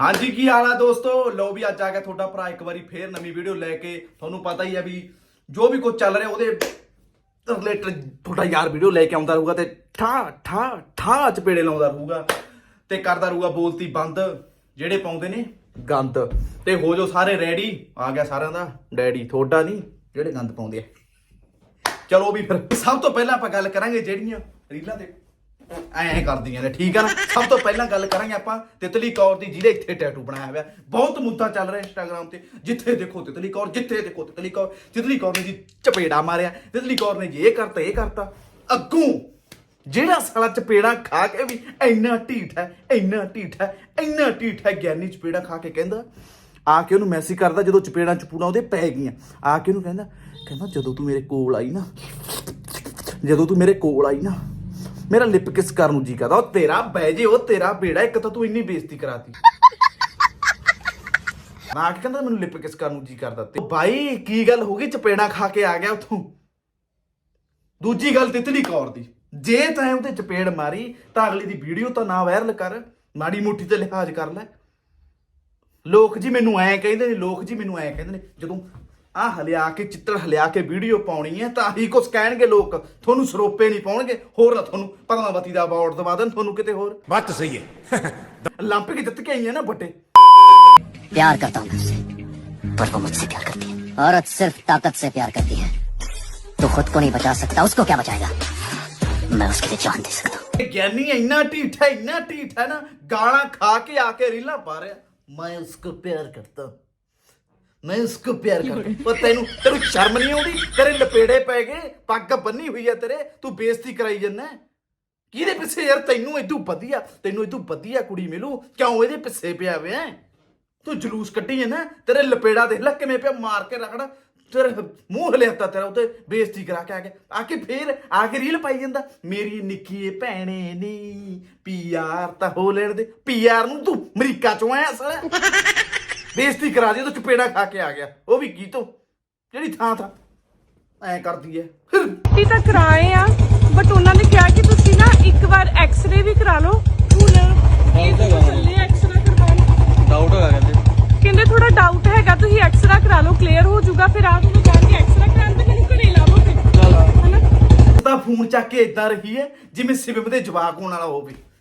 ਹਾਂਜੀ, ਕੀ ਹਾਲ ਆ ਦੋਸਤੋ? ਲੋ ਵੀ ਅੱਜ ਆ ਗਿਆ ਤੁਹਾਡਾ ਭਰਾ ਇੱਕ ਵਾਰੀ ਫੇਰ ਨਵੀਂ ਵੀਡੀਓ ਲੈ ਕੇ। ਤੁਹਾਨੂੰ ਪਤਾ ਹੀ ਆ ਵੀ ਜੋ ਵੀ ਕੁਝ ਚੱਲ ਰਿਹਾ ਉਹਦੇ ਰਿਲੇਟਡ ਤੁਹਾਡਾ ਯਾਰ ਵੀਡੀਓ ਲੈ ਕੇ ਆਉਂਦਾ ਰਹੂਗਾ ਤੇ ਠਾ ਠਾ ਠਾ ਚਪੇੜੇ ਲਾਉਂਦਾ ਰਹੂਗਾ ਤੇ ਕਰਦਾ ਰਹੂਗਾ ਬੋਲਤੀ ਬੰਦ, ਜਿਹੜੇ ਪਾਉਂਦੇ ਨੇ ਗੰਦ। ਤੇ ਹੋ ਜੋ ਸਾਰੇ ਰੈਡੀ ਆ ਗਿਆ ਸਾਰਿਆਂ ਦਾ ਡੈਡੀ, ਤੁਹਾਡਾ ਨਹੀਂ, ਜਿਹੜੇ ਗੰਦ ਪਾਉਂਦੇ ਆ। ਚਲੋ ਵੀ ਫਿਰ ਸਭ ਤੋਂ ਪਹਿਲਾਂ ਆਪਾਂ ਗੱਲ ਕਰਾਂਗੇ ਜਿਹੜੀਆਂ ਰੀਲਾਂ ਤੇ ਐਂ ਕਰਦੀਆਂ ਨੇ, ਠੀਕ ਆ ਨਾ? ਸਭ ਤੋਂ ਪਹਿਲਾਂ ਗੱਲ ਕਰਾਂਗੇ ਆਪਾਂ ਤਿਤਲੀ ਕੌਰ ਦੀ, ਜਿਹਦੇ ਇੱਥੇ ਟੈਟੂ ਬਣਾਇਆ ਹੋਇਆ। ਬਹੁਤ ਮੁੱਦਾ ਚੱਲ ਰਿਹਾ ਇੰਸਟਾਗ੍ਰam ਤੇ। ਜਿੱਥੇ ਦੇਖੋ ਤਿਤਲੀ ਕੌਰ, ਜਿੱਥੇ ਦੇਖੋ ਤਿਤਲੀ ਕੌਰ। ਤਿਤਲੀ ਕੌਰ ਨੇ ਜੀ ਚਪੇੜਾ ਮਾਰਿਆ। ਤਿਤਲੀ ਕੌਰ ਨੇ ਜੀ ਇਹ ਕਰਤਾ ਇਹ ਕਰਤਾ। ਅੱਗੋਂ ਜਿਹੜਾ ਸਾਲਾ ਚਪੇੜਾ ਖਾ ਕੇ ਵੀ ਇੰਨਾ ਢੀਠ ਹੈ, ਇੰਨਾ ਢੀਠ ਹੈ, ਇੰਨਾ ਢੀਠ ਹੈ, ਗਿਆਨੀ ਚਪੇੜਾ ਖਾ ਕੇ ਕਹਿੰਦਾ, ਆ ਕੇ ਉਹਨੂੰ ਮੈਸੇਜ ਕਰਦਾ ਜਦੋਂ ਚਪੇੜਾਂ ਚਪੂੜਾ ਉਹਦੇ ਪੈ ਗਈਆਂ। ਆ ਕੇ ਉਹਨੂੰ ਕਹਿੰਦਾ ਕਹਿੰਦਾ ਜਦੋਂ ਤੂੰ ਮੇਰੇ ਕੋਲ ਆਈ ਨਾ, ਜਦੋਂ ਤੂੰ ਮੇਰੇ ਕੋਲ ਆਈ ਨਾ ਮੇਰਾ ਲਿਪ ਕਿਸ ਕਰਨ ਨੂੰ ਜੀ ਕਰਦਾ? ਉਹ ਤੇਰਾ ਬਹਿ ਜੇ, ਉਹ ਤੇਰਾ ਬੇੜਾ, ਇੱਕ ਤਾਂ ਤੂੰ ਇੰਨੀ ਬੇਇੱਜ਼ਤੀ ਕਰਾਤੀ। ਮੈਂ ਕਹਿੰਦਾ ਮੈਨੂੰ ਲਿਪ ਕਿਸ ਕਰਨ ਨੂੰ ਜੀ ਕਰਦਾ? ਤੇ ਬਾਈ, ਕੀ ਗੱਲ ਹੋ ਗਈ? ਚਪੇੜਾ ਖਾ ਕੇ ਆ ਗਿਆ ਉਥੋਂ। ਦੂਜੀ ਗੱਲ ਤਿਤਲੀ ਕੌਰ ਦੀ। ਜੇ ਤੈਂ ਉਹਤੇ ਚਪੇੜ ਮਾਰੀ, ਤਾਂ ਅਗਲੀ ਦੀ ਵੀਡੀਓ ਤਾਂ ਨਾ ਵਾਇਰਲ ਕਰ। ਮਾੜੀ ਮੁੱਠੀ ਤੇ ਲਿਹਾਜ਼ ਕਰ ਲੈ। ਲੋਕ ਜੀ ਮੈਨੂੰ ਐਂ ਕਹਿੰਦੇ ਨੇ, ਲੋਕ ਜੀ ਮੈਨੂੰ ਐਂ ਕਹਿੰਦੇ ਨੇ, ਜਦੋਂ ਆ ਹਲਿਆ ਕੇ ਚਿੱਤਰ ਹਲਿਆ ਕੇ ਵੀਡੀਓ ਪਾਉਣੀ ਹੈ ਤਾਂ ਹੀ ਕੁਛ ਕਹਿਣਗੇ ਲੋਕ। ਤੁਹਾਨੂੰ ਸਰੋਪੇ ਨਹੀਂ ਪਾਉਣਗੇ ਹੋਰ ਨਾ ਤੁਹਾਨੂੰ ਪਰਮਾਵਤੀ ਦਾ ਅਵਾਰਡ ਦਵਾ ਦੇਣ ਤੁਹਾਨੂੰ ਕਿਤੇ ਹੋਰ। बात सही है ਲੰਪ ਕੇ ਜਿੱਤ ਕੇ ਆਈ ਹੈ ਨਾ ਵੱਡੇ प्यार करता हूँ मैं उससे पर वो मुझसे प्यार करती है औरत सिर्फ ताकत से प्यार करती है तो खुद को नहीं बचा सकता उसको क्या बचाएगा मैं उसके लिए जान दे सकता हूँ ਇਹ ਇੰਨਾ ਢੀਠ ਇੰਨਾ ਢੀਠ ਨਾ ਗਾਲਾਂ ਖਾ ਕੇ ਆ ਕੇ ਰੀਲਾਂ ਪਾ ਰਿਹਾ। ਮੈਂ ਉਸਕੋ ਪਿਆਰ ਕਰਦਾ ਹੂੰ। ਮੈਂ ਉਸਕੋ ਪਿਆਰ ਕਰਤਾ ਪਰ ਤੈਨੂੰ ਤੈਨੂੰ ਸ਼ਰਮ ਨਹੀਂ ਆਉਂਦੀ? ਤੇਰੇ ਲਪੇੜੇ ਪੈ ਗਏ, ਪੱਗ ਬੰਨੀ ਹੋਈ ਹੈ ਤੇਰੇ, ਤੂੰ ਬੇਇੱਜ਼ਤੀ ਕਰਾਈ ਜੰਨਾ ਕਿਹਦੇ ਪਿੱਛੇ ਯਾਰ ਤੈਨੂੰ ਇਦੋਂ ਵਧੀਆ ਤੈਨੂੰ ਇਦੋਂ ਵਧੀਆ ਕੁੜੀ ਮਿਲੂ? ਕਿਉਂ ਇਹਦੇ ਪਿੱਛੇ ਪਿਆ ਵੇ ਤੂੰ ਜਲੂਸ ਕੱਢੀ ਹੈ। ਤੇਰੇ ਲਪੇੜਾ ਦੇਖ ਲੈ, ਕਿਵੇਂ ਪਿਆ ਮਾਰ ਕੇ ਰਗੜ। ਤੇਰੇ ਮੂੰਹ ਹਲਿਆਤਾ ਤੇਰਾ ਉਤੇ ਬੇਇੱਜ਼ਤੀ ਕਰਾ ਕੇ ਆ ਕੇ। ਆ ਕੇ ਫੇਰ ਆ ਕੇ ਰੀਲ ਪਾਈ ਜਾਂਦਾ, ਮੇਰੀ ਨਿੱਕੀ ਭੈਣੇ ਨੀ ਪੀਆਰ ਤਾਂ ਹੋ ਲੈਣ ਦੇ। ਪੀਆਰ ਨੂੰ ਤੂੰ ਅਮਰੀਕਾ ਚੋਂ ਆਇਆ ਸਾਲਾ ਬੇਇੱਜ਼ਤੀ ਕਰਾ ਦੀ ਤੂੰ ਚਪੇੜਾ ਖਾ ਕੇ ਆ ਗਿਆ। ਉਹ ਵੀ ਕੀ ਤੋਂ ਜਿਹੜੀ ਥਾਂ ਥਾਂ। ਐ ਕਰਦੀ ਐ। ਫਿਰ ਟੀ ਤਾਂ ਕਰਾਏ ਆ ਬਟ ਉਹਨਾਂ ਨੇ ਕਿਹਾ ਕਿ ਤੁਸੀਂ ਨਾ ਇੱਕ ਵਾਰ ਐਕਸ-ਰੇ ਵੀ ਕਰਾ ਲਓ। ਹੁਣ ਇਹ ਐਕਸ-ਰੇ ਕਰਵਾਉਣ ਡਾਊਟ ਹੈਗਾ ਕਹਿੰਦੇ। ਕਹਿੰਦੇ ਥੋੜਾ ਡਾਊਟ ਹੈਗਾ ਤੁਸੀਂ ਐਕਸ-ਰੇ ਕਰਾ ਲਓ ਕਲੀਅਰ ਹੋ ਜਾਊਗਾ ਫਿਰ ਆ ਤੁਹਾਨੂੰ ਕਹਿਣਗੇ ਐਕਸ-ਰੇ ਕਰਾਉਣ ਤੇ ਮੈਨੂੰ ਘਰੇ ਲਾਵੋ ਫਿਰ। ਤਾਂ ਫੋਨ ਚੱਕ ਕੇ ਇਦਾਂ ਰਹੀ ਹੈ ਜਿਵੇਂ ਸਿਮਮ ਦੇ ਜਵਾਕ ਹੋਣ ਵਾਲਾ ਹੋਵੇ।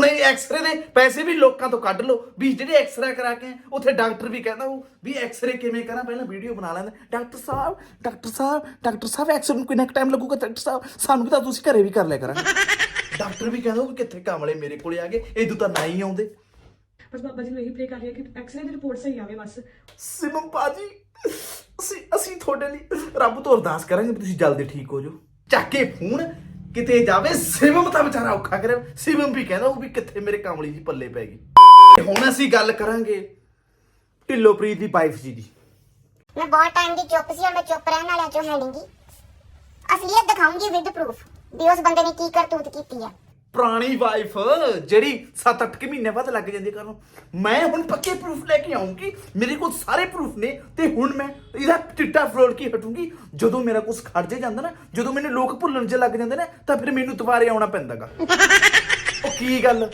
ਹੁਣ ਇਹ ਐਕਸਰੇ ਦੇ ਪੈਸੇ ਵੀ ਲੋਕਾਂ ਤੋਂ ਕੱਢ ਲਓ। ਵੀ ਜਿਹੜੇ ਐਕਸਰੇ ਕਰਾ ਕੇ ਉੱਥੇ ਡਾਕਟਰ ਵੀ ਕਹਿੰਦਾ ਉਹ ਵੀ ਐਕਸਰੇ ਕਿਵੇਂ ਕਰਾਂ? ਪਹਿਲਾਂ ਵੀਡੀਓ ਬਣਾ ਲੈਂਦਾ। Doctor sahib doctor sahib doctor sahib X ray ਨੂੰ ਕਿੰਨਾ ਟਾਈਮ ਲੱਗੂਗਾ ਡਾਕਟਰ ਸਾਹਿਬ? ਸਾਨੂੰ ਵੀ ਤਾਂ ਤੁਸੀਂ ਘਰੇ ਵੀ ਕਰ ਲਿਆ ਕਰਾਂਗੇ। ਡਾਕਟਰ ਵੀ ਕਹਿੰਦਾ ਉਹ ਕਿੱਥੇ ਕਾਮਲੇ ਮੇਰੇ ਕੋਲੇ ਆ ਗਏ ਇਦੋਂ ਤਾਂ ਨਾ ਹੀ ਆਉਂਦੇ। ਬਸ ਬਾਬਾ ਜੀ ਨੂੰ ਇਹੀ ਪ੍ਰੇ ਕਰ ਰਹੀ ਕਿ ਐਕਸ-ਰੇ ਦੀ ਰਿਪੋਰਟ ਸਹੀ ਆਵੇ ਬਸ। ਸਿਮਮ ਬਾਜੀ ਅਸੀਂ ਅਸੀਂ ਤੁਹਾਡੇ ਲਈ ਰੱਬ ਤੋਂ ਅਰਦਾਸ ਕਰਾਂਗੇ ਵੀ ਤੁਸੀਂ ਜਲਦੀ ਠੀਕ ਹੋ ਜਾਓ। ਚੱਕ ਕੇ ਫੋਨ ਕਿਤੇ ਜਾਵੇ, ਸਿਮਮ ਤਾਂ ਵਿਚਾਰਾ ਔਖਾ ਕਰੇ। ਸਿਮਮ ਵੀ ਕਹਿੰਦਾ ਉਹ ਵੀ ਕਿੱਥੇ ਮੇਰੇ ਕਮਲੀ ਜੀ ਪੱਲੇ ਪੈ ਗਈ। ਤੇ ਹੁਣ ਅਸੀਂ ਗੱਲ ਕਰਾਂਗੇ ਢਿੱਲੋਪ੍ਰੀਤ ਦੀ ਵਾਈਫ ਜੀ ਦੀ। ਮੈਂ ਬਹੁਤ ਟਾਈਮ ਦੀ ਚੁੱਪ ਸੀ ਔਰ ਮੈਂ ਚੁੱਪ ਰਹਿਣ ਵਾਲਿਆਂ ਚੋਂ ਹੈ ਨਹੀਂਗੀ ਅਸਲੀਅਤ ਦਿਖਾਉਂਗੀ ਵਿਦ ਪ੍ਰੂਫ ਵੀ ਉਸ ਬੰਦੇ ਨੇ ਕੀ ਕਰਤੂਤ ਕੀਤੀ ਆ। ਪੁਰਾਣੀ ਵਾਈਫ ਜਿਹੜੀ 7-8 ਮਹੀਨੇ ਬਾਅਦ ਲੱਗ ਜਾਂਦੀ ਕਰਨ ਮੈਂ ਹੁਣ ਪੱਕੇ ਪ੍ਰੂਫ ਲੈ ਕੇ ਆਉਂਗੀ ਮੇਰੇ ਕੋਲ ਸਾਰੇ ਪ੍ਰੂਫ ਨੇ ਤੇ ਹੁਣ ਮੈਂ ਇਹਦਾ ਟਿੱਟਾ ਫਰੋਲ ਕੇ ਹਟੂੰਗੀ। ਜਦੋਂ ਮੇਰਾ ਕੁਝ ਖੜ ਜੇ ਜਾਂਦਾ ਨਾ ਜਦੋਂ ਮੈਨੂੰ ਲੋਕ ਭੁੱਲਣ ਜੇ ਲੱਗ ਜਾਂਦੇ ਨੇ ਤਾਂ ਫਿਰ ਮੈਨੂੰ ਦੁਬਾਰੇ ਆਉਣਾ ਪੈਂਦਾਗਾ। ਉਹ ਕੀ ਗੱਲ?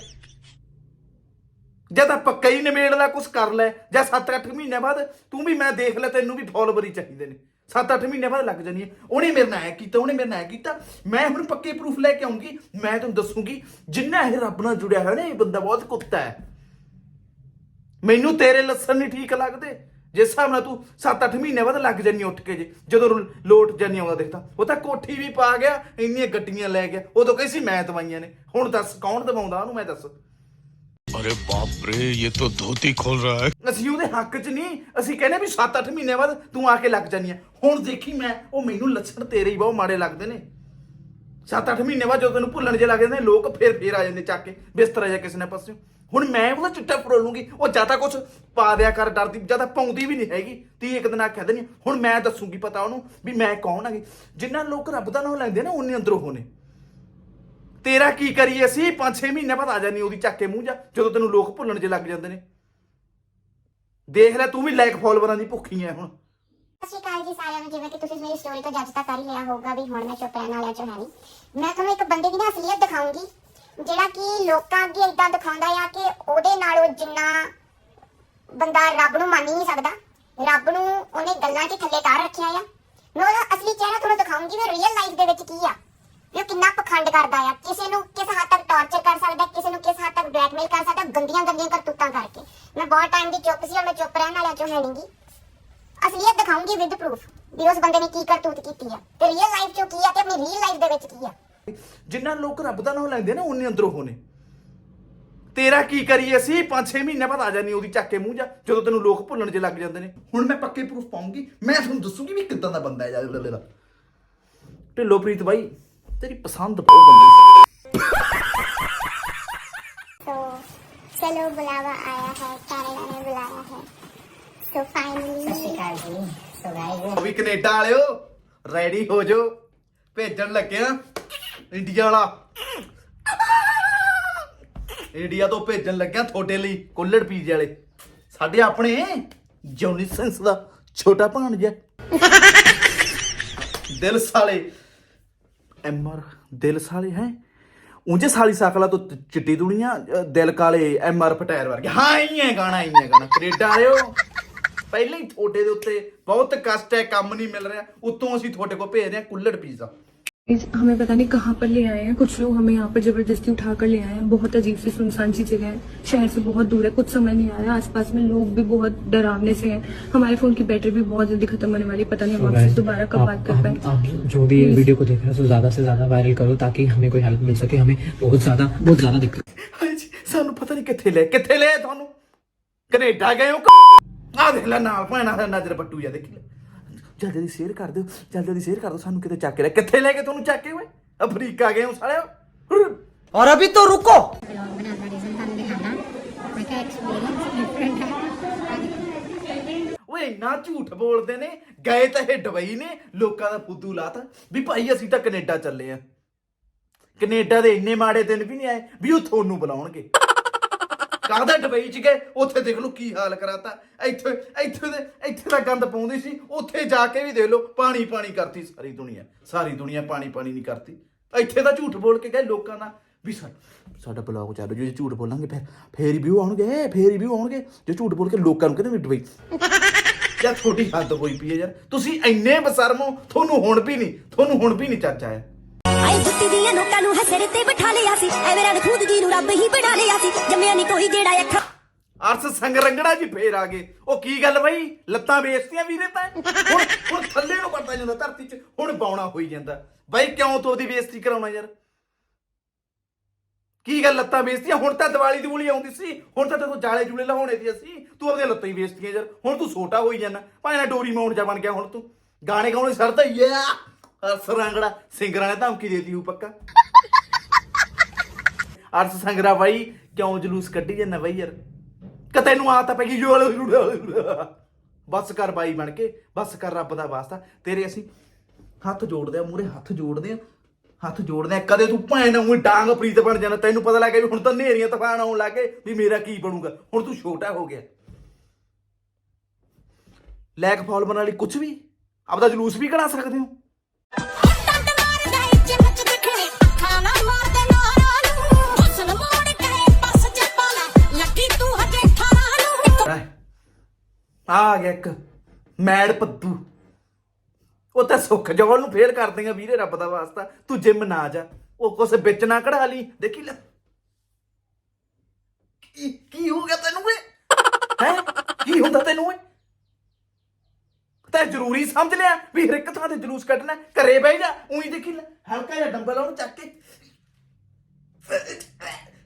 ਜਦ ਤਾਂ ਪੱਕਾ ਹੀ ਨਿਮੇੜਦਾ ਕੁਝ ਕਰ ਲੈ ਜਾਂ 7-8 ਮਹੀਨੇ ਬਾਅਦ ਤੂੰ ਵੀ ਮੈਂ ਦੇਖ ਲੈ ਤੈਨੂੰ ਵੀ ਫੋਲੋਵਰ ਹੀ ਚਾਹੀਦੇ ਨੇ। 7-8 ਮਹੀਨੇ ਬਾਅਦ ਲੱਗ ਜਾਣੀ ਹੈ। ਉਹਨੇ ਮੇਰੇ ਨਾਲ ਐ ਕੀਤਾ, ਉਹਨੇ ਮੇਰੇ ਨਾਲ ਐ ਕੀਤਾ। ਮੈਂ ਹੁਣ ਪੱਕੇ ਪ੍ਰੂਫ ਲੈ ਕੇ ਆਉਂਗੀ, ਮੈਂ ਤੁਹਾਨੂੰ ਦੱਸੂਗੀ, ਜਿੰਨਾ ਇਹ ਰੱਬ ਨਾਲ ਜੁੜਿਆ ਹੋਇਆ ਨਾ, ਇਹ ਬੰਦਾ ਬਹੁਤ ਕੁੱਤਾ ਹੈ। ਮੈਨੂੰ ਤੇਰੇ ਲੱਛਣ ਨਹੀਂ ਠੀਕ ਲੱਗਦੇ। ਜਿਸ ਹਿਸਾਬ ਨਾਲ ਤੂੰ 7-8 ਮਹੀਨੇ ਬਾਅਦ ਲੱਗ ਜਾਨੀ ਉੱਠ ਕੇ ਜੇ, ਜਦੋਂ ਨੂੰ ਲੋਟ ਜਾਨੀ ਆਉਂਦਾ ਦੇਖਦਾ ਉਹ ਤਾਂ ਕੋਠੀ ਵੀ ਪਾ ਗਿਆ, ਇੰਨੀਆਂ ਗੱਡੀਆਂ ਲੈ ਗਿਆ। ਉਦੋਂ ਕਹੀ ਸੀ, ਮੈਂ ਦਵਾਈਆਂ ਨੇ। ਹੁਣ ਦੱਸ, ਕੌਣ ਦਵਾਉਂਦਾ ਉਹਨੂੰ, ਮੈਂ ਦੱਸ। अरे बाप रे ये तो धोती खोल रहा है ਅਸੀਂ ਉਹਦੇ ਹੱਕ 'ਚ ਨਹੀਂ ਅਸੀਂ ਕਹਿੰਦੇ ਵੀ 7-8 ਮਹੀਨੇ ਬਾਅਦ ਤੂੰ ਆ ਕੇ ਲੱਗ ਜਾਨੀ ਆ ਹੁਣ ਦੇਖੀ ਮੈਂ ਉਹ ਮੈਨੂੰ ਲੱਛਣ ਤੇਰੇ ਹੀ ਬਹੁਤ ਮਾੜੇ ਲੱਗਦੇ ਨੇ 7-8 ਮਹੀਨੇ ਬਾਅਦ ਜਦੋਂ ਤੈਨੂੰ ਭੁੱਲਣ ਜੇ ਲੱਗ ਜਾਂਦੇ ਲੋਕ ਫੇਰ ਫੇਰ ਆ ਜਾਂਦੇ ਚੱਕ ਕੇ ਬਿਸਤਰਾ ਜਾਂ ਕਿਸੇ ਨੇ ਪਾਸੇ ਹੁਣ ਮੈਂ ਉਹਦਾ ਚਿੱਟਾ ਫਰੋਲ ਲੂੰਗੀ ਉਹ ਜਾਂ ਤਾਂ ਕੁਛ ਪਾ ਦਿਆ ਕਰ ਡਰਦੀ ਜਾਂ ਤਾਂ ਪਾਉਂਦੀ ਵੀ ਨਹੀਂ ਹੈਗੀ ਤੀ ਇੱਕ ਦਿਨ ਆ ਕਹਿ ਦੇਣੀ ਹੁਣ ਮੈਂ ਦੱਸੂਗੀ ਪਤਾ ਉਹਨੂੰ ਵੀ ਮੈਂ ਕੌਣ ਹੈਗੀ ਜਿੰਨਾ ਲੋਕ ਰੱਬ ਦਾ ਨਾਮ ਲੈਂਦੇ ਨਾ ਉਹਨੇ ਅੰਦਰੋਂ ਹੋਣੇ ਤੇਰਾ ਕੀ ਕਰੀਏ ਅਸੀਂ? 5-6 ਮਹੀਨੇ ਬਾਅਦ ਆ ਜਾਨੀ ਉਹਦੀ ਚੱਕ ਕੇ ਮੂੰਹ ਜਾ, ਜਦੋਂ ਤੈਨੂੰ ਲੋਕ ਭੁੱਲਣ ਜੇ ਲੱਗ ਜਾਂਦੇ ਨੇ। ਦੇਖ ਲੈ, ਤੂੰ ਵੀ ਲਾਇਕ ਫਾਲੋਵਰਾਂ ਦੀ ਭੁੱਖੀ ਐ ਹੁਣ। ਸਤਿ ਸ਼੍ਰੀ ਅਕਾਲ ਜੀ ਸਾਰਿਆਂ ਨੂੰ, ਜਿਵੇਂ ਕਿ ਤੁਸੀਂ ਮੇਰੀ ਸਟੋਰੀ ਤੋਂ ਜੱਜ ਤਾਂ ਕਰ ਹੀ ਲਿਆ ਹੋਊਗਾ ਵੀ ਹੁਣ ਮੈਂ ਚੁੱਪ ਰਹਿਣ ਵਾਲਿਆਂ ਚੋਂ ਹੈ ਨਹੀਂ। ਮੈਂ ਤੁਹਾਨੂੰ ਇੱਕ ਬੰਦੇ ਦੀ ਨਾ ਅਸਲੀਅਤ ਦਿਖਾਉਂਗੀ, ਜਿਹੜਾ ਕਿ ਲੋਕਾਂ ਅੱਗੇ ਇਦਾਂ ਦਿਖਾਉਂਦਾ ਆ ਕਿ ਉਹਦੇ ਨਾਲੋਂ ਜਿੰਨਾ ਬੰਦਾ ਰੱਬ ਨੂੰ ਮੰਨ ਹੀ ਨਹੀਂ ਸਕਦਾ। ਰੱਬ ਨੂੰ ਉਹਨੇ ਗੱਲਾਂ 'ਚ ਥੱਲੇ ਤਾਰ ਰੱਖਿਆ ਆ। ਮੈਂ ਉਹਦਾ ਅਸਲੀ ਚਿਹਰਾ ਤੁਹਾਨੂੰ ਦਿਖਾਉਂਗੀ ਵੀ ਰੀਅਲ ਲਾਈਫ ਦੇ ਵਿੱਚ ਕੀ ਆ। ਵੀ ਉਹ ਕਿੰਨਾ ਪਖੰਡ ਕਰਦਾ ਆ। ਕਿਸੇ ਨੂੰ ਕਿਸ ਹੱਦ ਤੱਕ ਟੌਰਚਰ ਕਰ ਸਕਦਾ ਕਿਸੇ ਨੂੰ ਕਿਸ ਹੱਦ ਤੱਕ ਬਲੈਕਮੇਲ ਕਰ ਸਕਦਾ ਗੰਦੀਆਂ ਗੰਦੀਆਂ ਕਰਤੂਤਾਂ ਕਰਕੇ। ਮੈਂ ਬਹੁਤ ਟਾਈਮ ਦੀ ਚੁੱਪ ਸੀ ਔਰ ਮੈਂ ਚੁੱਪ ਰਹਿਣ ਵਾਲਿਆਂ ਚੋਂ ਹੈ ਨਹੀਂਗੀ ਅਸਲੀਅਤ ਦਿਖਾਉਂਗੀ ਵਿਦ ਪ੍ਰੂਫ ਵੀ ਉਸ ਬੰਦੇ ਨੇ ਕੀ ਕਰਤੂਤ ਕੀਤੀ ਆ ਤੇ ਰੀਅਲ ਲਾਈਫ 'ਚ ਕੀ ਆ ਤੇ ਆਪਣੀ ਰੀਅਲ ਲਾਈਫ ਦੇ ਵਿੱਚ ਕੀ ਆ। ਜਿੰਨਾ ਲੋਕ ਰੱਬ ਦਾ ਨਾਮ ਲੈਂਦੇ ਨਾ ਉਹਨੇ ਅੰਦਰੋਂ ਹੋਣੇ। ਤੇਰਾ ਕੀ ਕਰੀਏ ਅਸੀਂ? 5-6 ਮਹੀਨੇ ਬਾਅਦ ਆ ਜਾਨੀ ਉਹਦੀ ਚੱਕ ਕੇ ਮੂੰਹ ਜਾ ਜਦੋਂ ਤੈਨੂੰ ਲੋਕ ਭੁੱਲਣ ਜੇ ਲੱਗ ਜਾਂਦੇ ਨੇ। ਹੁਣ ਮੈਂ ਪੱਕੇ ਪ੍ਰੂਫ ਪਾਉਂਗੀ। ਮੈਂ ਤੁਹਾਨੂੰ ਦੱਸੂਗੀ ਵੀ ਕਿੱਦਾਂ ਦਾ ਬੰਦਾ ਹੈ ਜਾ ਲੱਲੇ ਦਾ। ਢਿੱਲੋ ਪ੍ਰੀਤ ਬਾਈ ਤੇਰੀ ਪਸੰਦ ਬਹੁਤ ਗੰਦੀ ਸੀ। ਚਲੋ ਬੁਲਾਵਾ ਆਇਆ ਹੈ ਕੈਨੇਡਾ ਨੇ ਬੁਲਾਇਆ ਹੈ। ਸੋ ਫਾਈਨਲੀ ਸਤਿ ਜੀ। ਸੋ ਗਾਇਜ਼ ਵੀ ਇੰਡੀਆ ਵਾਲਾ। ਇੰਡੀਆ ਤੋਂ ਭੇਜਣ ਲੱਗਿਆ ਤੁਹਾਡੇ ਲਈ ਕੁੱਲੜ ਪੀਜ਼ੇ ਵਾਲੇ। ਸਾਡੇ ਆਪਣੇ ਜੌਨੀ ਸੈਂਸ ਦਾ ਛੋਟਾ ਭਾਣਜਾ। ਦਿਲ ਸਾਲੇ। ਐਮਆਰ ਦਿਲ ਸਾਲੇ ਹੈ? ਉਂਝੇ ਸਾਲੀ ਸਾਕਲਾ ਤੋਂ ਚਿੱਟੀ ਦੁਨੀਆ ਦਿਲ ਕਾਲੇ ਐਮ ਆਰ ਪਟੈਰ ਵਰਗੇ। ਹਾਂ ਹੀ ਹੈ ਗਾਣਾ ਹੀ ਹੈ ਗਾਣਾ। ਕੈਨੇਡਾ ਵਾਲਿਓ, ਪਹਿਲੇ ਹੀ ਤੁਹਾਡੇ ਦੇ ਉੱਤੇ ਬਹੁਤ ਕਸ਼ਟ ਹੈ, ਕੰਮ ਨਹੀਂ ਮਿਲ ਰਿਹਾ। ਉਤੋਂ ਅਸੀਂ ਤੁਹਾਡੇ ਕੋਲ ਭੇਜ ਰਹੇ ਹਾਂ ਕੁੱਲੜ ਪੀਜ਼ਾ हमें पता नहीं कहाँ पर ले आए हैं। कुछ लोग हमें यहाँ पर ज़बरदस्ती उठा कर ले आए हैं। बहुत अजीब सी सुनसान सी जगह है। शहर से बहुत दूर है। कुछ समझ नहीं आ रहा। आसपास में लोग भी बहुत डरावने से हैं। हमारे फ़ोन की बैटरी भी बहुत जल्दी खत्म होने वाली पता नहीं हम आपसे दोबारा कब बात कर पाए। जो भी वीडियो को देख रहे हैं ज़्यादा से ज़्यादा वायरल करो ताकि हमें कोई हेल्प मिल सके। हमें बहुत ज़्यादा बहुत ज़्यादा दिक्कत पता नहीं कितने ले कितने ले कनेडा गए नज़र पट्टू देख ਜਲਦੀ ਜਲਦੀ ਸ਼ੇਅਰ ਕਰ ਦਿਓ ਜਲਦੀ ਜਲਦੀ ਸ਼ੇਅਰ ਕਰ ਦਿਓ ਸਾਨੂੰ ਕਿਤੇ ਚੱਕ ਕੇ ਲੈ ਕਿੱਥੇ ਲੈ ਕੇ ਤੁਹਾਨੂੰ ਚੱਕ ਕੇ ਓਏ ਅਫਰੀਕਾ ਗਏ ਹੋ ਸਾਲਿਓ और अभी तो रुको ब्लॉग बनाने का रीजन ਤੁਹਾਨੂੰ ਦਿਖਾਣਾ ਮੈਂ ਕਿਹਾ ਐਕਸਪੀਰੀਅੰਸ ਡਿਫਰੈਂਟ ਹੈ ਓਏ ਇੰਨਾ ਝੂਠ ਬੋਲਦੇ ਨੇ ਗਏ ਤਾਂ ਇਹ ਡਬਈ ਨੇ ਲੋਕਾਂ ਦਾ ਫੁੱਦੂ ਲਾਤਾ ਵੀ ਭਾਈ ਅਸੀਂ ਤਾਂ ਕੈਨੇਡਾ ਚੱਲੇ ਆ ਕੈਨੇਡਾ ਦੇ ਇੰਨੇ ਮਾੜੇ ਦਿਨ ਵੀ ਨਹੀਂ ਆਏ ਵੀ ਉਹ ਤੁਹਾਨੂੰ ਬੁਲਾਉਣਗੇ ਕਾਹਦਾ ਡਬਈ ਚ ਗਏ, ਉੱਥੇ ਦੇਖ ਲਓ ਕੀ ਹਾਲ ਕਰਾਤਾ। ਇੱਥੇ ਇੱਥੇ ਦੇ, ਇੱਥੇ ਦਾ ਗੰਦ ਪਾਉਂਦੀ ਸੀ, ਉੱਥੇ ਜਾ ਕੇ ਵੀ ਦੇਖ ਲਓ ਪਾਣੀ ਪਾਣੀ ਕਰਤੀ ਸਾਰੀ ਦੁਨੀਆ। ਸਾਰੀ ਦੁਨੀਆ ਪਾਣੀ ਪਾਣੀ ਨਹੀਂ ਕਰਤੀ। ਇੱਥੇ ਤਾਂ ਝੂਠ ਬੋਲ ਕੇ ਗਏ ਲੋਕਾਂ ਦਾ, ਵੀ ਸਾਡਾ ਬਲੌਗ ਚੱਲ ਜੇ ਝੂਠ ਬੋਲਾਂਗੇ ਫਿਰ, ਫੇਰ ਰਿਵਿਊ ਆਉਣਗੇ, ਫੇਰ ਰਿਵਿਊ ਆਉਣਗੇ। ਜੇ ਝੂਠ ਬੋਲ ਕੇ ਲੋਕਾਂ ਨੂੰ ਕਹਿੰਦੇ ਵੀ ਡਬਈ ਯਾਰ ਛੋਟੀ ਹੱਦ ਹੋਈ ਪਈ ਹੈ ਯਾਰ। ਤੁਸੀਂ ਇੰਨੇ ਬਸਰਮ ਹੋ ਤੁਹਾਨੂੰ ਹੁਣ ਵੀ ਨਹੀਂ, ਤੁਹਾਨੂੰ ਹੁਣ ਵੀ ਨਹੀਂ ਚਾਚਾ ਆਇਆ। ਆਏ ਦੀਆਂ ਨੋਕਾਂ ਨੂੰ ਹਸਰੇ ਤੇ ਬਿਠਾ ਲਿਆ ਸੀ। ਐਵੇਂ ਰਣ ਖੂਦ ਨੂੰ ਰੱਬ ਹੀ ਬਣਾ ਲਿਆ ਸੀ। ਜੰਮਿਆ ਨਹੀਂ ਕੋਈ ਜਿਹੜਾ ਅੱਖਾਂ ਅਰਸ ਸੰਗ ਰੰਗੜਾ ਜੀ ਫੇਰ ਆ ਗਏ। ਉਹ ਕੀ ਗੱਲ ਬਈ? ਲੱਤਾਂ ਵੇਚਤੀਆਂ ਵੀਰੇ ਤਾਂ। ਹੁਣ ਹੁਣ ਥੱਲੇ ਨੂੰ ਪੜਦਾ ਜਾਂਦਾ ਧਰਤੀ 'ਚ। ਹੁਣ ਬੌਣਾ ਹੋਈ ਜਾਂਦਾ। ਬਈ ਕਿਉਂ ਤੂੰ ਉਹਦੀ ਬੇਇੱਜ਼ਤੀ ਕਰਾਉਣਾ ਯਾਰ? ਕੀ ਗੱਲ ਲੱਤਾਂ ਵੇਚਤੀਆਂ? ਹੁਣ ਤਾਂ ਦੀਵਾਲੀ ਦੀਵਾਲੀ ਆਉਂਦੀ ਸੀ। ਹੁਣ ਤਾਂ ਤੈਨੂੰ ਜਾਲੇ ਜੂਲੇ ਲਾਉਣੇ ਸੀ ਅਸੀਂ। ਤੂੰ ਆਪਣੀਆਂ ਲੱਤਾਂ ਹੀ ਵੇਚਤੀਆਂ ਯਾਰ। ਹੁਣ ਤੂੰ ਛੋਟਾ ਹੋਈ ਜਾਂਦਾ। ਭਾਵੇਂ ਨਾ ਡੋਰੀ ਮਾਉਣ ਜਾ ਬਣ ਗਿਆ ਹੁਣ ਤੂੰ। ਗਾਣੇ ਗਾਉਣੇ ਸਰਦਾ ਯਾ ਅਰਸ ਸਿੰਗਰਾਂ ਨੇ ਧਮਕੀ ਦੇਤੀ ਹੂ ਪੱਕਾ। ਅਰਸ ਸੰਗਰਾ ਬਾਈ, ਕਿਉਂ ਜਲੂਸ ਕੱਢੀ ਜਾਂਦਾ ਬਾਈ ਯਾਰ? ਕਿ ਤੈਨੂੰ ਆਦਤ ਪੈ ਗਈ ਜੋ ਬਸ ਕਰ ਬਾਈ ਬਣ ਕੇ, ਬਸ ਕਰ ਰੱਬ ਦਾ ਵਾਸਤਾ। ਤੇਰੇ ਅਸੀਂ ਹੱਥ ਜੋੜਦੇ ਆ ਮੂਰੇ ਹੱਥ ਜੋੜਦੇ ਆ, ਹੱਥ ਜੋੜਦੇ ਆ। ਕਦੇ ਤੂੰ ਭੈਣ ਉਹ ਡਾਂਗ ਪ੍ਰੀਤ ਬਣ ਜਾਣਾ ਤੈਨੂੰ ਪਤਾ ਲੱਗ ਗਿਆ ਵੀ ਹੁਣ ਤਾਂ ਨੇਰੀਆਂ ਤੂਫਾਨ ਆਉਣ ਲੱਗੇ ਵੀ ਮੇਰਾ ਕੀ ਬਣੂਗਾ। ਹੁਣ ਤੂੰ ਛੋਟਾ ਹੋ ਗਿਆ। ਲੈਕ ਫਾਲ ਬਣਾ ਲਈ ਕੁਝ ਵੀ? ਆਪਦਾ ਜਲੂਸ ਵੀ ਕਢਾ ਸਕਦੇ ਹੋ? ਆ ਗਿਆ ਇੱਕ, ਮੈਡ ਪੱਦੂ। ਉਹ ਤਾਂ ਸੁੱਖ ਜੋਲ ਨੂੰ ਫੇਲ ਕਰ ਦੇਗਾ ਵੀਰੇ ਰੱਬ ਦਾ ਵਾਸਤਾ, ਤੂੰ ਜਿਮ ਨਾ ਜਾ। ਉਹ ਕੁਛ ਵਿੱਚ ਨਾ ਕਢਾ ਲਈ, ਦੇਖੀ ਲੈ। ਕੀ ਕੀ ਹੋ ਗਿਆ ਤੈਨੂੰ ਓਏ ਹੈ? ਕੀ ਹੁੰਦਾ ਤੈਨੂੰ ਓਏ ਤੈਂ ਜ਼ਰੂਰੀ ਸਮਝ ਲਿਆ ਵੀ ਹਰ ਇੱਕ ਥਾਂ ਤੇ ਜਲੂਸ ਕੱਢਣਾ, ਘਰੇ ਬਹਿ ਜਾ, ਉਹੀ ਦੇਖੀ ਲੈ, ਹਲਕਾ ਜਿਹਾ ਡੰਬਲ ਉਹਨੂੰ ਚੱਕ ਕੇ।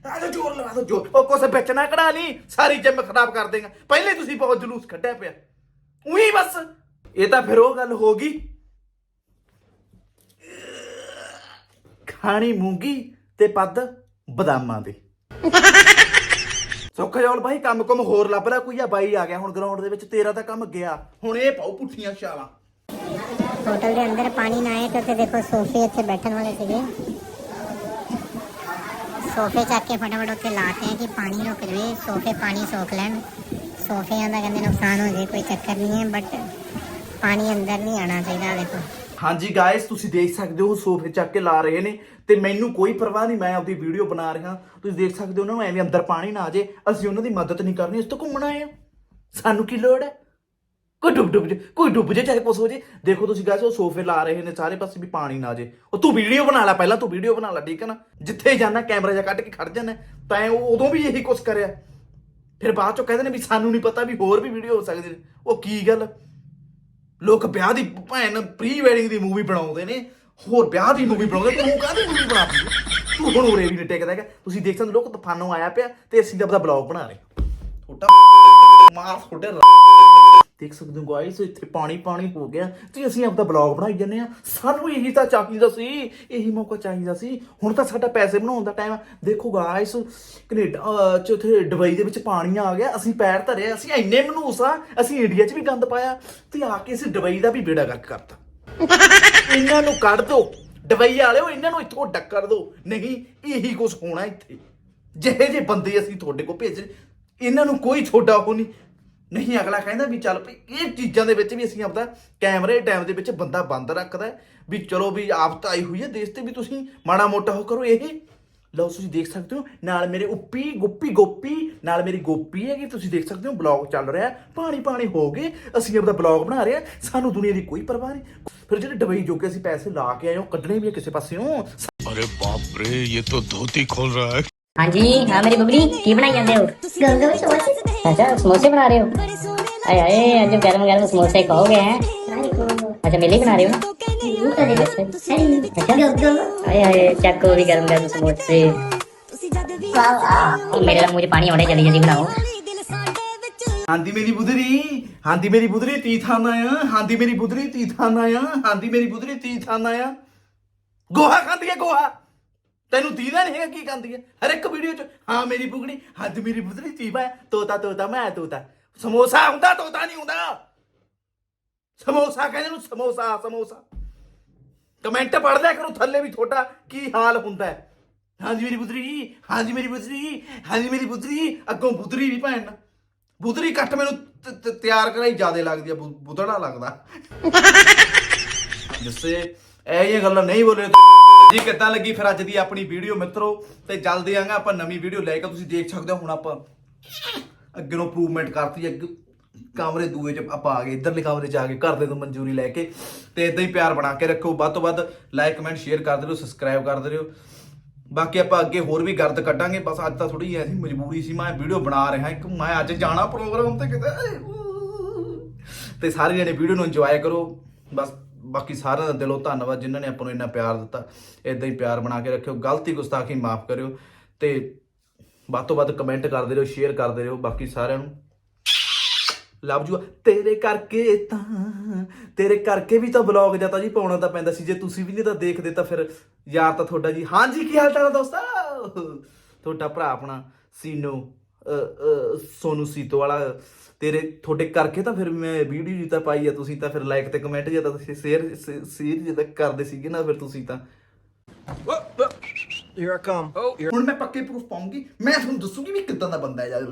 ਆ ਜਾ ਜੋਰ ਲਗਾ ਦੋ ਜੋਰ ਉਹ ਕੁਛ ਵਿੱਚ ਕਢਾ ਲਈ, ਸਾਰੀ ਜਿਮ ਖਰਾਬ ਕਰ ਦੇਗਾ। ਪਹਿਲੇ ਤੁਸੀਂ ਬਹੁਤ ਜਲੂਸ ਕੱਢਿਆ ਪਿਆ। ਉਹੀ ਬਸ। ਇਹ ਤਾਂ ਫਿਰ ਉਹ ਗੱਲ ਹੋ ਗਈ। ਖਾਣੀ ਮੂੰਗੀ ਤੇ ਪੱਦ ਬਦਾਮਾਂ ਦੇ। ਸੁੱਖ ਜੋਲ ਭਾਈ ਕੰਮ ਕੁਮ ਹੋਰ ਲੱਭ ਰਿਹਾ ਕੋਈ ਆ। ਬਾਈ ਆ ਗਿਆ ਹੁਣ ਗਰਾਊਂਡ ਦੇ ਵਿੱਚ, ਤੇਰਾ ਤਾਂ ਕੰਮ ਗਿਆ। ਹੁਣ ਇਹ ਪਾਉ ਪੁੱਠੀਆਂ ਛਾਲਾਂ। ਹੋਟਲ ਦੇ ਅੰਦਰ ਪਾਣੀ ਨਾ ਆਏ ਤੇ ਉੱਥੇ ਦੇਖੋ ਸੋਫੇ ਇੱਥੇ ਬੈਠਣ ਵਾਲੇ ਸੀਗੇ। ਸੋਫੇ ਚੱਕ ਕੇ ਫਟਾਫਟ ਉੱਥੇ ਲਾਤੇ ਆ ਕਿ ਪਾਣੀ ਰੁਕ ਜਵੇ। ਸੋਫੇ ਪਾਣੀ ਸੋਖ ਲੈਣ। ਸੋਫਿਆਂ ਦਾ ਕਹਿੰਦੇ ਨੁਕਸਾਨ ਹੋ ਜੇ ਕੋਈ ਚੱਕਰ ਨਹੀਂ ਹੈ ਬਟ ਪਾਣੀ ਅੰਦਰ ਨਹੀਂ ਆਣਾ ਚਾਹੀਦਾ ਦੇਖੋ। ਹਾਂਜੀ ਗਾਇਸ ਤੁਸੀਂ ਦੇਖ ਸਕਦੇ ਹੋ, ਸੋਫੇ ਚੱਕ ਕੇ ਲਾ ਰਹੇ ਨੇ ਤੇ ਮੈਨੂੰ ਕੋਈ ਪਰਵਾਹ ਨਹੀਂ, ਮੈਂ ਆਪਦੀ ਵੀਡੀਓ ਬਣਾ ਰਿਹਾ। ਤੁਸੀਂ ਦੇਖ ਸਕਦੇ ਹੋ ਉਹਨਾਂ ਨੂੰ ਐਵੇਂ ਅੰਦਰ ਪਾਣੀ ਨਾ ਆ ਜੇ ਅਸੀਂ ਉਹਨਾਂ ਦੀ ਮਦਦ ਨਹੀਂ ਕਰਨੀ ਇਸ ਤੋਂ ਘੁੰਮਣਾ ਆਏ ਆ ਸਾਨੂੰ ਕੀ ਲੋੜ ਹੈ? ਕੋਈ ਡੁੱਬ ਡੁੱਬ ਜੇ, ਕੋਈ ਡੁੱਬ ਜੇ, ਚਾਹੇ ਕੁਛ ਹੋ ਜੇ। ਦੇਖੋ ਤੁਸੀਂ ਗਾਇਸ ਉਹ ਸੋਫੇ ਲਾ ਰਹੇ ਨੇ, ਸਾਰੇ ਪਾਸੇ ਵੀ ਪਾਣੀ ਨਾ ਜੇ। ਉਹ ਤੂੰ ਵੀਡੀਓ ਬਣਾ ਲੈ, ਪਹਿਲਾਂ ਤੂੰ ਵੀਡੀਓ ਬਣਾ ਲੈ, ਠੀਕ ਹੈ ਨਾ? ਜਿੱਥੇ ਜਾਣਾ ਕੈਮਰਾ ਜਾ ਕੱਢ ਕੇ ਖੜ ਜਾਣਾ। ਤਾਂ ਉਹ ਉਦੋਂ ਵੀ ਇਹੀ ਕੁਛ ਕਰਿਆ। ਫਿਰ ਬਾਅਦ ਚੋਂ ਕਹਿੰਦੇ ਨੇ ਵੀ ਸਾਨੂੰ ਨਹੀਂ ਪਤਾ ਵੀ ਹੋਰ ਵੀ ਵੀਡੀਓ ਹੋ ਸਕਦੀ ਨੇ। ਉਹ ਕੀ ਗੱਲ? ਲੋਕ ਵਿਆਹ ਦੀ ਭੈਣ ਪ੍ਰੀ ਵੈਡਿੰਗ ਦੀ ਮੂਵੀ ਬਣਾਉਂਦੇ ਨੇ। ਹੋਰ ਵਿਆਹ ਦੀ ਮੂਵੀ ਬਣਾਉਂਦੇ ਤੂੰ ਕਾਹਦੀ ਮੂਵੀ ਬਣਾਉਂਦੀ ਤੂੰ ਹੁਣ ਉਰੇ ਵੀ ਨਹੀਂ ਟਿਕਦਾ ਹੈਗਾ। ਤੁਸੀਂ ਦੇਖ ਸਕਦੇ ਹੋ, ਲੋਕ ਤੂਫਾਨੋਂ ਆਇਆ ਪਿਆ ਤੇ ਅਸੀਂ ਤਾਂ ਆਪਦਾ ਬਲੌਗ ਬਣਾ ਰਹੇ ਛੋਟਾ ਮਾਰ ਤੁਹਾਡੇ ਦੇਖ ਸਕਦੇ ਹੋ ਗਾਇਸ ਇੱਥੇ ਪਾਣੀ ਪਾਣੀ ਹੋ ਗਿਆ। ਤੇ ਅਸੀਂ ਆਪਦਾ ਬਲੌਗ ਬਣਾਈ ਜੰਨੇ ਆ ਸਾਨੂੰ ਇਹੀ ਤਾਂ ਚਾਹੀਦਾ ਸੀ, ਇਹੀ ਮੌਕਾ ਚਾਹੀਦਾ ਸੀ। ਹੁਣ ਤਾਂ ਸਾਡਾ ਪੈਸੇ ਬਣਾਉਣ ਦਾ ਟਾਈਮ ਦੇਖੋ ਗਾਇਸ ਕੈਨੇਡਾ ਚ ਉੱਥੇ ਦੁਬਈ ਦੇ ਵਿੱਚ ਪਾਣੀ ਆ ਗਿਆ। ਅਸੀਂ ਪੈਰ ਧਰੇ ਅਸੀਂ ਇੰਨੇ ਮਨੂਸ ਆ। ਅਸੀਂ ਇੰਡੀਆ 'ਚ ਵੀ ਗੰਦ ਪਾਇਆ। ਤੇ ਆ ਕੇ ਅਸੀਂ ਦੁਬਈ ਦਾ ਵੀ ਬੇੜਾ ਗਰਕ ਕਰਤਾ। ਇਹਨਾਂ ਨੂੰ ਕੱਢ ਦੋ। ਦੁਬਈ ਵਾਲਿਓ, ਇਹਨਾਂ ਨੂੰ ਇੱਥੋਂ ਡੱਕਰ ਦੋ। ਨਹੀਂ, ਇਹੀ ਕੁਝ ਹੋਣਾ ਇੱਥੇ। ਜਿਹੇ ਜੇ ਬੰਦੇ ਅਸੀਂ ਤੁਹਾਡੇ ਕੋਲ ਭੇਜ। ਇਹਨਾਂ ਨੂੰ ਕੋਈ ਥੋੜਾ ਉਹ ਨਹੀਂ। ਨਹੀਂ, ਅਗਲਾ ਕਹਿੰਦਾ ਵੀ ਚੱਲ ਭਈ ਇਹ ਚੀਜ਼ਾਂ ਦੇ ਵਿੱਚ ਵੀ ਅਸੀਂ ਆਪਦਾ ਕੈਮਰੇ ਟਾਈਮ ਦੇ ਵਿੱਚ ਬੰਦਾ ਬੰਦ ਰੱਖਦਾ ਵੀ ਚਲੋ ਵੀ ਆਫਤ ਆਈ ਹੋਈ ਹੈ ਦੇਸ਼ ਤੇ ਵੀ ਤੁਸੀਂ ਮਾੜਾ ਮੋਟਾ ਹੋ ਕਰੋ ਇਹ। ਲਓ ਤੁਸੀਂ ਦੇਖ ਸਕਦੇ ਹੋ, ਨਾਲ ਮੇਰੇ ਉੱਪੀ, ਗੁੱਪੀ, ਗੋਪੀ, ਨਾਲ ਮੇਰੀ ਗੋਪੀ ਹੈਗੀ, ਤੁਸੀਂ ਦੇਖ ਸਕਦੇ ਹੋ ਬਲੌਗ ਚੱਲ ਰਿਹਾ ਪਾਣੀ ਪਾਣੀ ਹੋ ਗਏ, ਅਸੀਂ ਆਪਦਾ ਬਲੌਗ ਬਣਾ ਰਹੇ ਹਾਂ, ਸਾਨੂੰ ਦੁਨੀਆ ਦੀ ਕੋਈ ਪਰਵਾਹ ਨਹੀਂ। ਫਿਰ ਜਿਹੜੇ ਡਬਈ ਜੋਗੇ ਅਸੀਂ ਪੈਸੇ ਲਾ ਕੇ ਆਏ ਹਾਂ ਕੱਢਣੇ ਵੀ ਆ ਕਿਸੇ ਪਾਸਿਓਂ। ਅਰੇ ਬਾਪ ਰੇ, ਇਹ ਤਾਂ ਧੋਤੀ ਖੋਲ ਰਹਾ ਹੈ। हाँ जी हाँ मेरी बबली की बनाई जाते हो अच्छा समोसे बना रहे हो? अरे अरे गर्म गर्म समोसे खाओगे हैं। अच्छा मेले बना रहे हो? अच्छा, चको भी गर्म गर्म समोसे। मेरे मुझे पानी जल्दी बनाओ। ती थाना ती थाना गोहा खाती है गोहा। ਤੈਨੂੰ ਦੀਦਾ ਨਹੀਂ ਹੈਗਾ ਕੀ ਖਾਂਦੀ ਹੈ ਹਰ ਇੱਕ ਵੀਡੀਓ 'ਚ ਹਾਂ ਮੇਰੀ ਬੁਗੜੀ ਹੱਦ ਮੇਰੀ ਤੀ ਮੈਂ ਤੋਤਾ ਤੋਤਾ ਮੈਂ ਤੋਤਾ। ਸਮੋਸਾ ਹੁੰਦਾ ਤੋਤਾ ਨਹੀਂ ਹੁੰਦਾ? ਸਮੋਸਾ ਕਹਿੰਦੇ ਨੂੰ ਸਮੋਸਾ ਸਮੋਸਾ। ਕਮੈਂਟ ਪੜ੍ਹ ਲਿਆ ਕਰੋ ਥੱਲੇ ਵੀ ਤੁਹਾਡਾ ਕੀ ਹਾਲ ਹੁੰਦਾ ਹੈ। ਹਾਂਜੀ ਮੇਰੀ ਬੁਧਰੀ ਹਾਂਜੀ ਮੇਰੀ ਬੁਧਰੀ ਹਾਂਜੀ ਮੇਰੀ ਬੁਧਰੀ ਅੱਗੋਂ ਬੁਧਰੀ ਵੀ ਭੈਣ ਬੁਧਰੀ ਕੱਟ ਮੈਨੂੰ ਤਿਆਰ ਕਰਾਈ ਜਿਆਦੇ ਲੱਗਦੀ ਆ ਬੁਧੜਾ ਲੱਗਦਾ। ਜਿਸੇ ਇਹ ਜਿਹੀਆਂ ਗੱਲਾਂ ਨਹੀਂ ਬੋਲੇ। ਜੀ ਕਿੱਦਾਂ ਲੱਗੀ ਫਿਰ ਅੱਜ ਦੀ ਆਪਣੀ ਵੀਡੀਓ ਮਿੱਤਰੋ? ਤੇ ਜਲਦੀ ਆਂਗਾ ਆਪਾਂ ਨਵੀਂ ਵੀਡੀਓ ਲੈ ਕੇ, ਤੁਸੀਂ ਦੇਖ ਸਕਦੇ ਹੋ ਹੁਣ ਆਪਾਂ ਅੱਗੇ ਨੂੰ ਇੰਪਰੂਵਮੈਂਟ ਕਰਤੀ, ਅੱਗੇ ਕਮਰੇ ਦੂਏ ਚ ਆਪਾਂ ਆ ਗਏ, ਇਧਰਲੇ ਕਮਰੇ ਚ ਆ ਗਏ, ਘਰ ਦੇ ਤੋਂ ਮਨਜ਼ੂਰੀ ਲੈ ਕੇ। ਤੇ ਇਦਾਂ ਹੀ ਪਿਆਰ ਬਣਾ ਕੇ ਰੱਖੋ ਵੱਧ ਤੋਂ ਵੱਧ ਲਾਈਕ ਕਮੈਂਟ ਸ਼ੇਅਰ ਕਰਦੇ ਰਹੋ ਸਬਸਕ੍ਰਾਈਬ ਕਰਦੇ ਰਹੋ ਬਾਕੀ ਆਪਾਂ ਅੱਗੇ ਹੋਰ ਵੀ ਗਰਦ ਕੱਢਾਂਗੇ, ਬਸ ਅੱਜ ਤਾਂ ਥੋੜੀ ਐਸੀ ਮਜਬੂਰੀ ਸੀ, ਮੈਂ ਵੀਡੀਓ ਬਣਾ ਰਿਹਾ, ਇੱਕ ਮੈਂ ਅੱਜ ਜਾਣਾ ਪ੍ਰੋਗਰਾਮ ਤੇ ਕਿਤੇ ਤੇ ਸਾਰੇ ਜਣੇ ਵੀਡੀਓ ਨੂੰ ਇੰਜੋਏ ਕਰੋ, ਬਸ। ਬਾਕੀ ਸਾਰਿਆਂ ਦਾ ਦਿਲੋਂ ਧੰਨਵਾਦ ਜਿਨ੍ਹਾਂ ਨੇ ਆਪਾਂ ਨੂੰ ਇੰਨਾ ਪਿਆਰ ਦਿੱਤਾ। ਇਦਾਂ ਹੀ ਪਿਆਰ ਬਣਾ ਕੇ ਰੱਖਿਓ। ਗਲਤੀ ਗੁਸਤਾਖੀ ਮਾਫ ਕਰਿਓ ਤੇ ਵੱਧ ਤੋਂ ਵੱਧ ਕਮੈਂਟ ਕਰਦੇ ਰਹੋ ਸ਼ੇਅਰ ਕਰਦੇ ਰਹੋ ਬਾਕੀ ਸਾਰਿਆਂ ਨੂੰ। ਲਵ ਯੂ ਤੇਰੇ ਕਰਕੇ ਤਾਂ, ਤੇਰੇ ਕਰਕੇ ਵੀ ਤਾਂ ਵਲੌਗ ਜਾਂ ਤਾਂ ਜੀ ਪਾਉਣਾ ਤਾਂ ਪੈਂਦਾ ਸੀ। ਜੇ ਤੁਸੀਂ ਵੀ ਨਹੀਂ ਤਾਂ ਦੇਖਦੇ ਤਾਂ ਫਿਰ ਯਾਰ ਤਾਂ ਤੁਹਾਡਾ ਜੀ। ਹਾਂਜੀ, ਕੀ ਹਾਲ ਚਾਲ ਹੈ ਦੋਸਤੋ? ਤੁਹਾਡਾ ਭਰਾ ਆਪਣਾ ਸੀਨੋ ਸੋਨੂ ਸੀਤੋ ਵਾਲਾ ਤੇਰੇ ਤੁਹਾਡੇ ਕਰਕੇ ਤਾਂ ਫਿਰ ਮੈਂ ਵੀਡੀਓ ਜੀ ਤਾਂ ਪਾਈ ਆ ਤੁਸੀਂ ਤਾਂ ਫਿਰ ਲਾਈਕ ਤੇ ਕਮੈਂਟ ਜੇ ਤਾਂ ਤੁਸੀਂ ਸ਼ੇਅਰ ਸ਼ੇਅਰ ਜੇ ਤਾਂ ਕਰਦੇ ਸੀਗੇ ਨਾ ਫਿਰ ਤੁਸੀਂ ਤਾਂ Here I come. Oh, ਹੁਣ ਮੈਂ ਪੱਕੇ ਪ੍ਰੂਫ ਪਾਉਂਗੀ ਮੈਂ ਤੁਹਾਨੂੰ ਦੱਸੂਗੀ ਵੀ ਕਿੱਦਾਂ ਦਾ ਬੰਦਾ ਹੈ ਯਾਰ